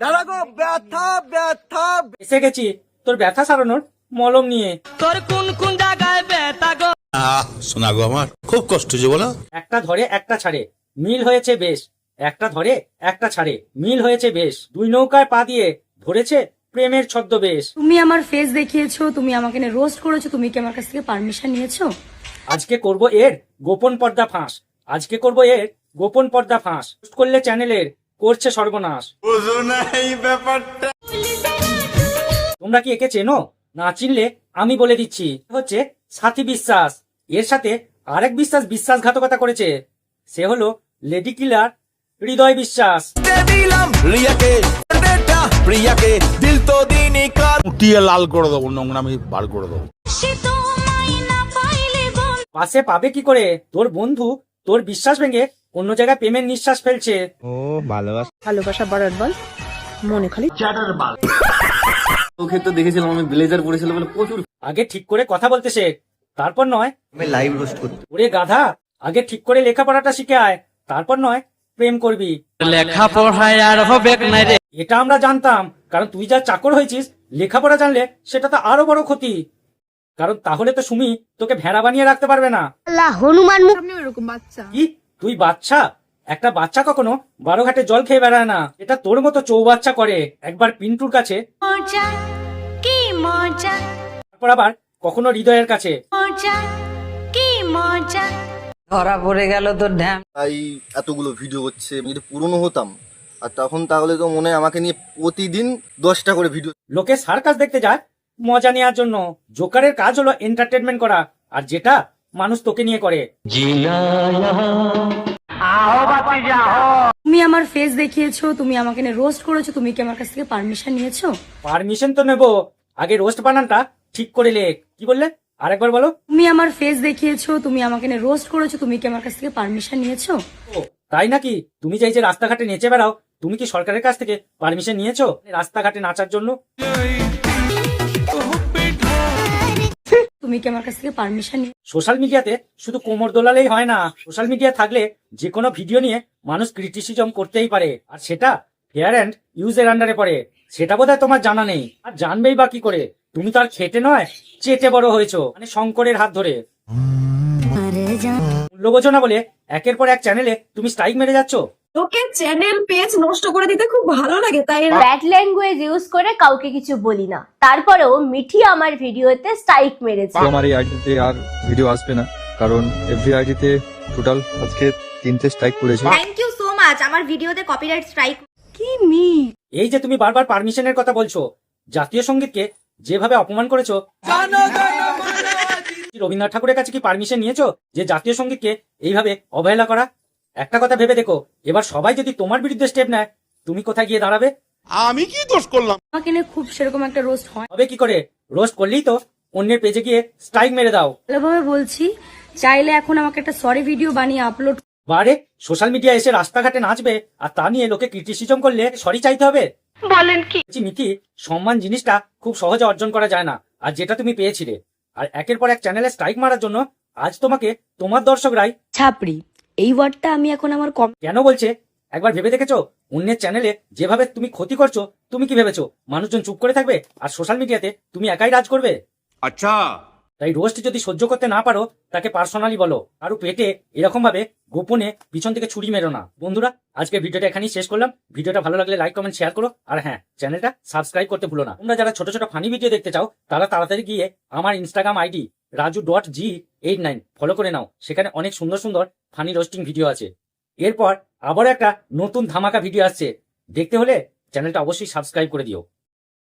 দাদা গো ব্যথা ব্যথা। এসে গেছি। তোর ব্যথা সারানোর মলম নিয়ে। আহ শোনা গো আমার খুব কষ্ট যে বলো। একটা ধরে একটা ছাড়ে। মিল হয়েছে বেশ। একটা ধরে একটা ছাড়ে। মিল হয়েছে বেশ। দুই নৌকায় পা দিয়ে ধরেছে প্রেমের ছদ্মবেশ তুমি আমার ফেস দেখিয়েছো তুমি আমাকে রোস্ট করেছ তুমি কি আমার কাছ থেকে পারমিশন নিয়েছো? আজকে করব এর গোপন পর্দা ফাঁস। আজকে করব এর গোপন পর্দা ফাঁস। করলে চ্যানেলের করছে সর্বনাশ তোমরা কি একে চেনো? না চিনলে আমি বলে দিচ্ছি। হচ্ছে সাথী বিশ্বাস। এর সাথে আরেক বিশ্বাস বিশ্বাসঘাতকতা করেছে। সে হলো লেডি কিলার হৃদয় বিশ্বাস। দিলাম রিয়াকে ডেটা প্রিয়াকে দিল তো দিনই কার। উঠিয়ে লাল করে দেবো নোংরামি বার করে দেবো। পাশে পাবে কি করে? তোর বন্ধু তোর বিশ্বাস ভেঙে অন্য জায়গায় প্রেমের নিঃশ্বাস ফেলছে। ও ভালোবাসা। ভালোবাসা বাড়ার বল মনে খালি ওকে তো দেখেছিলাম আমি ব্লেজার পরেছিলাম বলে প্রচুর আগে ঠিক করে কথা বলতে শেখ তারপর নয়। আমি লাইভ রোস্ট করতে। ওরে গাধা আগে ঠিক করে লেখাপড়াটা শিখে আয় তারপর নয় প্রেম করবি। লেখাপড়ায় আর হবে না রে। এটা আমরা জানতাম কারণ তুই যা চাকর হয়েছিস লেখাপড়া জানলে সেটা তো আরও বড় ক্ষতি। কারণ তাহলে তো সুমি তোকে ভেড়া বানিয়ে রাখতে পারবে না। হনুমান মুখ এরকম বাচ্চা। কি? তুই বাচ্চা? একটা বাচ্চা কখনো বারো ঘাটে জল খেয়ে বেড়ায় না। এটা তোর মতো চৌবাচ্চা করে। একবার পিন্টুর কাছে। মজা কি মজা। তারপর আবার কখনো হৃদয়ের কাছে। মজা কি মজা। ধরা পড়ে গেল তোর ঢ্যাম তাই এতগুলো ভিডিও করছে আমি যদি পুরনো হতাম আর তখন তাহলে তো মনে হয় আমাকে নিয়ে প্রতিদিন দশটা করে ভিডিও। লোকে সার্কাস দেখতে যায় মজা নেওয়ার জন্য। জোকারের কাজ হলো এন্টারটেনমেন্ট করা। আর যেটা মানুষ তোকে নিয়ে করে। তুমি আমার ফেস দেখিয়েছো তুমি আমাকে রোস্ট করেছ তুমি কি আমার কাছ থেকে পারমিশন নিয়েছো? পারমিশন তো নেব। আগে রোস্ট বানানটা ঠিক করে লেখ কি বললে? আরেকবার বলো। তুমি আমার ফেস দেখিয়েছো তুমি আমাকে রোস্ট করেছ তুমি কি আমার কাছ থেকে পারমিশন নিয়েছো? তাই নাকি? তুমি যে রাস্তাঘাটে নেচে বেড়াও তুমি কি সরকারের কাছ থেকে পারমিশন নিয়েছো? রাস্তাঘাটে নাচার জন্য? তুমি কি আমার কাছ থেকে পারমিশন নিয়ে সোশ্যাল মিডিয়াতে শুধু কোমর দোলালেই হয় না। সোশ্যাল মিডিয়া থাকলে যে কোনো ভিডিও নিয়ে মানুষ ক্রিটিসিজম করতেই পারে। আর সেটা ফেয়ার অ্যান্ড ইউজের আন্ডারে পড়ে। সেটা বোধহয় তোমার জানা নেই। আর জানবেই বা কি করে? তুমি তো আর খেটে নয় চেটে বড় হয়েছো। মানে শঙ্করের হাত ধরে। মূল্য বোঝো না বলে একের পর এক চ্যানেলে তুমি স্ট্রাইক মেরে যাচ্ছ? ওকে চ্যানেল পেজ নষ্ট করে দিতে খুব ভালো লাগে তাই ব্যাড ল্যাঙ্গুয়েজ ইউজ করে কাউকে কিছু বলি না। তারপরেও মিঠি আমার ভিডিওতে স্ট্রাইক মেরেছে। আমার এই আইডিতে আর ভিডিও আসবে না কারণ এভরি আইডিতে টোটাল আজকে তিনটে স্ট্রাইক করেছে। থ্যাংক ইউ সো মাচ আমার ভিডিওতে কপিরাইট স্ট্রাইক কি মি এই যে তুমি বারবার পারমিশনের কথা বলছো জাতীয় সঙ্গীতকে যেভাবে অপমান করেছ রবীন্দ্রনাথ ঠাকুরের কাছে কি পারমিশন নিয়েছো যে জাতীয় সঙ্গীতকে এইভাবে অবহেলা করা? একটা কথা ভেবে দেখো এবার সবাই যদি তোমার বিরুদ্ধে স্টেপ নেয় তুমি কোথায় গিয়ে দাঁড়াবে? আমি কি দোষ করলাম? আমাকে নিয়ে খুব সেরকম একটা রোস্ট হয়। হবে কি করে? রোস্ট করলেই তো অন্যের পেজে গিয়ে স্ট্রাইক মেরে দাও। ভালোভাবে বলছি চাইলে এখন আমাকে একটা সরি ভিডিও বানিয়ে আপলোড বারে সোশ্যাল মিডিয়া এসে রাস্তাঘাটে নাচবে আর তা নিয়ে লোকে ক্রিটিসিজম করলে সরি চাইতে হবে? বলেন কি? মিথি সম্মান জিনিসটা খুব সহজে অর্জন করা যায় না আর যেটা তুমি পেয়েছিলে। আর একের পর এক চ্যানেলে স্ট্রাইক মারার জন্য আজ তোমাকে তোমার দর্শকরাই ছাপড়ি। এই ওয়ার্ডটা আমি এখন আমার কম কেন বলছে? একবার ভেবে দেখেছ? অন্যের চ্যানেলে যেভাবে তুমি ক্ষতি করছ তুমি কি ভেবেছো? মানুষজন চুপ করে থাকবে আর সোশ্যাল মিডিয়াতে তুমি একাই রাজ করবে? আচ্ছা। তাই রোস্ট যদি সহ্য করতে না পারো তাকে পার্সোনালি বলো। আর পেটে এরকম ভাবে গোপনে পিছন থেকে ছুরি মেরো না। বন্ধুরা আজকে ভিডিওটা এখানেই শেষ করলাম। ভিডিওটা ভালো লাগলে লাইক কমেন্ট শেয়ার করো। আর হ্যাঁ চ্যানেলটা সাবস্ক্রাইব করতে ভুলো না। তোমরা যারা ছোট ছোট ফানি ভিডিও দেখতে চাও তারা তাড়াতাড়ি গিয়ে আমার Instagram ID Raju dot G eight nine follow করে নাও। সেখানে অনেক সুন্দর সুন্দর ফানি রোস্টিং ভিডিও আছে। এরপর আবার একটা নতুন ধামাকা ভিডিও আসছে। দেখতে হলে চ্যানেলটা অবশ্যই সাবস্ক্রাইব করে দিও।